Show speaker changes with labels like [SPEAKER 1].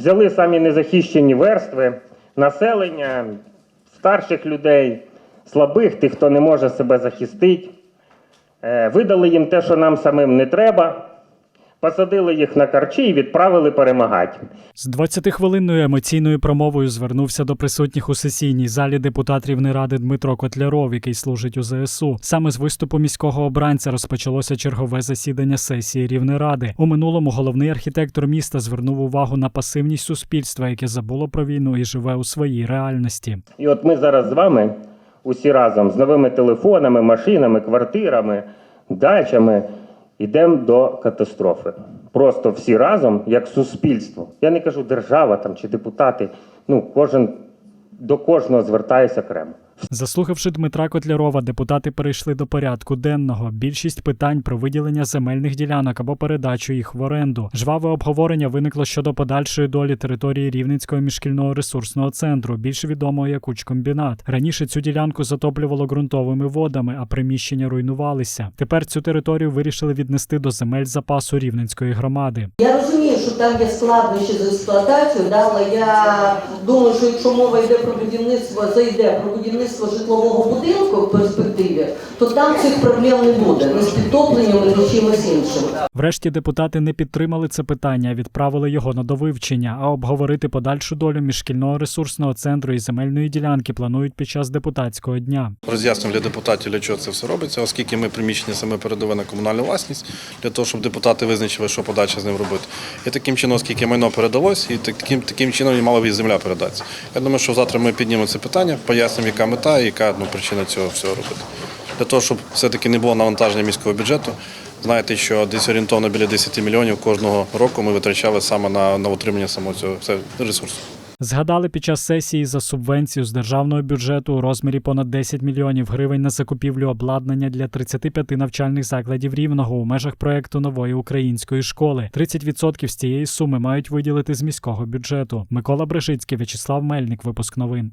[SPEAKER 1] Взяли самі незахищені верстви, населення, старших людей, слабих, тих, хто не може себе захистити. Е, Видали їм те, що нам самим не треба, посадили їх на карчі і відправили перемагати.
[SPEAKER 2] З 20-хвилинною емоційною промовою звернувся до присутніх у сесійній залі депутат Рівнеради Дмитро Котляров, який служить у ЗСУ. Саме з виступу міського обранця розпочалося чергове засідання сесії Рівнеради. У минулому головний архітектор міста звернув увагу на пасивність суспільства, яке забуло про війну і живе у своїй реальності.
[SPEAKER 1] І от ми зараз з вами усі разом з новими телефонами, машинами, квартирами, дачами йдемо до катастрофи. Просто всі разом, як суспільство. Я не кажу держава там чи депутати. Ну, кожен до кожного звертаюся окремо.
[SPEAKER 2] Заслухавши Дмитра Котлярова, депутати перейшли до порядку денного. Більшість питань про виділення земельних ділянок або передачу їх в оренду. Жваве обговорення виникло щодо подальшої долі території Рівненського міжшкільного ресурсного центру, більш відомого як Учкомбінат. Раніше цю ділянку затоплювало ґрунтовими водами, а приміщення руйнувалися. Тепер цю територію вирішили віднести до земель запасу Рівненської громади.
[SPEAKER 3] Я розумію, що там є складнощі з експлуатацією, але я думаю, що якщо мова йде про будівництво, зайде про будівництво житлового будинку в перспективі, то там цих проблем не буде ні з підтопленням, ні з чимось іншим.
[SPEAKER 2] Врешті депутати не підтримали це питання, відправили його на довивчення. А обговорити подальшу долю міжшкільного ресурсного центру і земельної ділянки планують під час депутатського дня.
[SPEAKER 4] Роз'яснюємо для депутатів, для чого це все робиться, оскільки ми приміщення саме передали на комунальну власність, для того, щоб депутати визначили, що подальше з ним робити. І таким чином, оскільки майно передалось, і таким, таким чином і мала б і земля передатися. Я думаю, що завтра ми піднімемо це питання, пояснимо, яка мета і яка ну, причина цього всього робити. Для того, щоб все-таки не було навантаження міського бюджету. Знаєте, що десь орієнтовно біля 10 мільйонів кожного року ми витрачали саме на, на утримання самого цього ресурсу.
[SPEAKER 2] Згадали під час сесії за субвенцію з державного бюджету у розмірі понад 10 мільйонів гривень на закупівлю обладнання для 35 навчальних закладів рівного у межах проекту нової української школи. 30% з цієї суми мають виділити з міського бюджету. Микола Брижицький, В'ячеслав Мельник. Випуск новин.